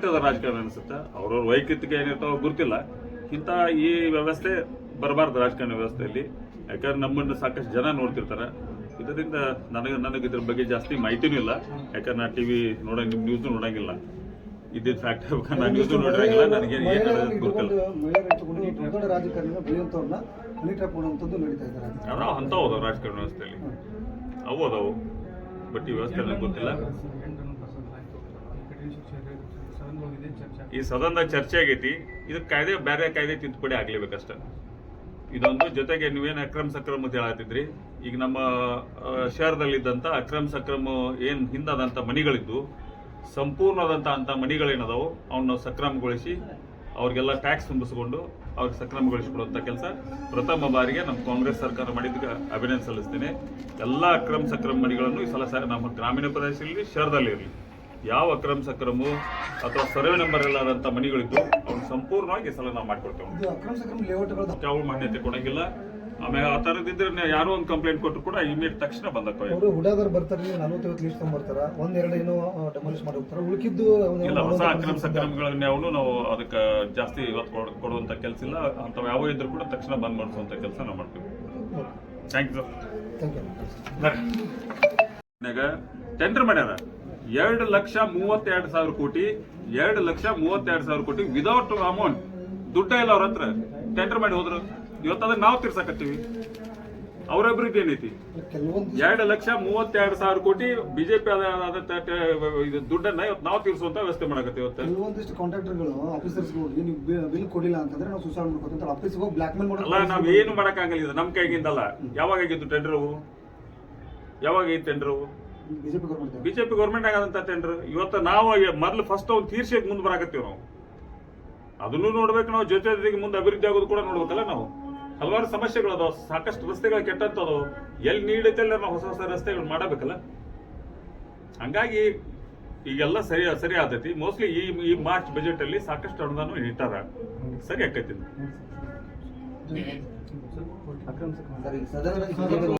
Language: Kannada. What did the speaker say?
ಮಟ್ಟದ ರಾಜಕಾರಣ ಅನಿಸುತ್ತೆ? ಅವ್ರವ್ರ ವೈಯಕ್ತಿಕ ಏನಿರ್ತಾವ ಗೊತ್ತಿಲ್ಲ. ಇಂಥ ಈ ವ್ಯವಸ್ಥೆ ಬರಬಾರ್ದು ರಾಜಕಾರಣ ವ್ಯವಸ್ಥೆಯಲ್ಲಿ. ಯಾಕಂದ್ರೆ ನಮ್ಮನ್ನು ಸಾಕಷ್ಟು ಜನ ನೋಡ್ತಿರ್ತಾರೆ. ಇದರಿಂದ ನನಗೆ ನನಗೆ ಇದ್ರ ಬಗ್ಗೆ ಜಾಸ್ತಿ ಮಾಹಿತಿನೂ ಇಲ್ಲ. ಯಾಕಂದ್ರೆ ನಾ ಟಿವಿ ನೋಡಂಗ ನ್ಯೂಸ್ ನೋಡಂಗಿಲ್ಲ. ಇದ್ದಿದ್ದ ಫ್ಯಾಕ್ಟ್ ನಾನು ನ್ಯೂಸ್ ನೋಡಿರಂಗಿಲ್ಲ. ನನಗೆ ಏನು ಗೊತ್ತಿಲ್ಲ. ಅದಾವ ಅಂಥವು ಅದಾವ ರಾಜಕಾರಣ ವ್ಯವಸ್ಥೆಯಲ್ಲಿ. ಅವು ಅದಾವು. ಬಟ್ ಈ ವ್ಯವಸ್ಥೆ ನನಗೆ ಗೊತ್ತಿಲ್ಲ. ಈ ಸದನದ ಚರ್ಚೆ ಆಗೈತಿ. ಇದು ಕಾಯ್ದೆ, ಬೇರೆ ಕಾಯ್ದೆ ತಿದ್ದುಪಡಿ ಆಗ್ಲೇಬೇಕಷ್ಟ ಇದೊಂದು ಜೊತೆಗೆ ನೀವೇನು ಅಕ್ರಮ ಸಕ್ರಮ ಅಂತ ಹೇಳತ್ತಿದ್ರಿ ಈಗ ನಮ್ಮ ಶಹರದಲ್ಲಿದ್ದಂಥ ಅಕ್ರಮ ಸಕ್ರಮ ಏನು ಹಿಂದಾದಂಥ ಮನಿಗಳಿದ್ದು ಸಂಪೂರ್ಣವಾದಂಥ ಅಂಥ ಮನಿಗಳೇನದಾವು ಅವನ್ನ ಸಕ್ರಮಗೊಳಿಸಿ ಅವ್ರಿಗೆಲ್ಲ ಟ್ಯಾಕ್ಸ್ ತುಂಬಿಸ್ಕೊಂಡು ಅವ್ರಿಗೆ ಸಕ್ರಮಗೊಳಿಸಿಕೊಡುವಂಥ ಕೆಲಸ ಪ್ರಥಮ ಬಾರಿಗೆ ನಮ್ಮ ಕಾಂಗ್ರೆಸ್ ಸರ್ಕಾರ ಮಾಡಿದ್ದಕ್ಕೆ ಅಭಿನಂದನೆ ಸಲ್ಲಿಸ್ತೇನೆ. ಎಲ್ಲ ಅಕ್ರಮ ಸಕ್ರಮ ಮನಿಗಳನ್ನು ಈ ಸಲ ನಮ್ಮ ಗ್ರಾಮೀಣ ಪ್ರದೇಶದಲ್ಲಿ ಶಹರದಲ್ಲಿ ಇರಲಿ ಯಾವ ಅಕ್ರಮ ಸಕ್ರಮು ಅಥವಾ ಸರ್ವೆ ನಂಬರ್ ಇಲ್ಲದಂಥ ಮನೆಗಳಿದ್ದು ಅವ್ನು ಸಂಪೂರ್ಣವಾಗಿ ಸಲ ನಾವು ಮಾಡ್ಕೊಡ್ತೇವೆ ಯಾವ ಮಾನ್ಯತೆ ಕೊಡಂಗಿಲ್ಲ. ಆಮೇಲೆ ಆ ಥರದಿದ್ರೆ ಯಾರೋ ಒಂದು ಕಂಪ್ಲೇಂಟ್ ಕೊಟ್ಟರು ಕೂಡ ಇಮಿಡಿಯೇಟ್ ತಕ್ಷಣ ಬಂದಕ್ಕ ಅವರು ಹುಡಾದವ್ರು ಬರ್ತಾರೆ ನಲ್ವತ್ತೈವತ್ತು ಲೀಸ್ಟ್ ತೊಗೊಂಡ್ಬರ್ತಾರೆ ಒಂದೆರಡು ಏನೋ ಡೆಮಾಲಿಷ್ ಮಾಡಿ ಹೋಗ್ತಾರೆ. ಉಳ್ಕಿದ್ದು ಇಲ್ಲ ಹೊಸ ಅಕ್ರಮ ಸಕ್ರಮಗಳನ್ನ ಯಾವನು ನಾವು ಅದಕ್ಕೆ ಜಾಸ್ತಿ ಇವತ್ತು ಕೊಡ್ ಕೊಡುವಂಥ ಕೆಲಸ ಇಲ್ಲ. ಅಂಥವು ಯಾವ ಇದ್ರು ಕೂಡ ತಕ್ಷಣ ಬಂದ್ ಮಾಡಿಸುವಂಥ ಕೆಲಸ ನಾವು ಮಾಡ್ತೀವಿ. Thank you thank you tender ಮಾಡ್ಯಾರ? ಎರಡು ಲಕ್ಷ ಮೂವತ್ತೆರಡು ಸಾವಿರ ಕೋಟಿ ಎರಡು ಲಕ್ಷ ಮೂವತ್ತೆರಡು ಸಾವಿರ ಕೋಟಿ ವಿದೌಟ್ ಅಮೌಂಟ್ ದುಡ್ಡ ಇಲ್ಲ ಅವ್ರ ಹತ್ರ. ಟೆಂಡರ್ ಮಾಡಿ ಹೋದ್ರು. ಇವತ್ತಾದ್ರೆ ನಾವು ತೀರ್ಸಕತ್ತೀವಿ. ಅವ್ರ ಅಭಿವೃದ್ಧಿ ಏನೈತಿ? ಎರಡು ಲಕ್ಷ ಮೂವತ್ತೆರಡು ಸಾವಿರ ಕೋಟಿ ಬಿಜೆಪಿ ಇದು ದುಡ್ಡನ್ನ ಇವತ್ತು ನಾವು ತೀರಿಸುವಂತ ವ್ಯವಸ್ಥೆ ಮಾಡಕತ್ತೀವಿ ಇವತ್ತು. ಕೆಲವೊಂದಿಷ್ಟು ಕಾಂಟ್ರಾಕ್ಟರ್ಗಳು ಆಫೀಸರ್ಸ್ ನೀವು ಬಿಲ್ ಕೊಡಿಲ್ಲ ಅಂತಂದ್ರೆ ನಾವು ಸುಸಾಡ್ ಮಾಡ್ಕೊತೀವಿ ಆಫೀಸ್ಗೆ ಹೋಗಿ ಬ್ಲಾಕ್ ಮೇಲ್ ಅಲ್ಲ ನಾವು ಏನು ಮಾಡಕ್ಕಾಗಲ್ಲ ಇದು ನಮ್ಮ ಕೈಗಿಂದಲ್ಲ ಯಾವಾಗ ಆಗಿದ್ದು ಟೆಂಡರ್ ಯಾವಾಗ ಐತೆ ಟೆಂಡರ್ ಬಿಜೆಪಿ ಗೌರ್ಮೆಂಟ್ ಟೆಂಡರ್ ಇವತ್ತು ನಾವು ಮೊದ್ಲು ಫಸ್ಟ್ ಅವ್ನು ತೀರ್ಸಿ ಮುಂದೆ ಬರಾಕತ್ತೀವಿ ನಾವು. ಅದನ್ನು ನೋಡ್ಬೇಕು ನಾವು ಜೊತೆ ಜೊತೆಗೆ ಮುಂದೆ ಅಭಿವೃದ್ಧಿ ಆಗೋದು ಕೂಡ ನೋಡ್ಬೇಕಲ್ಲ ನಾವು. ಹಲವಾರು ಸಮಸ್ಯೆಗಳು ಅದಾವ ಸಾಕಷ್ಟು ರಸ್ತೆಗಳು ಕೆಟ್ಟಂತದವು ಎಲ್ಲಿ ನೀಡೈತೆ ಅಲ್ಲಿ ನಾವು ಹೊಸ ಹೊಸ ರಸ್ತೆಗಳು ಮಾಡಬೇಕಲ್ಲ? ಹಂಗಾಗಿ ಈಗೆಲ್ಲ ಸರಿ ಸರಿ ಆದೈತಿ ಮೋಸ್ಟ್ಲಿ ಈ ಈ ಮಾರ್ಚ್ ಬಜೆಟ್ ಅಲ್ಲಿ ಸಾಕಷ್ಟು ಅನುದಾನ ಇಟ್ಟಾರ. ಸರಿ ಆಕೈತಿ. ಸದನದಲ್ಲಿ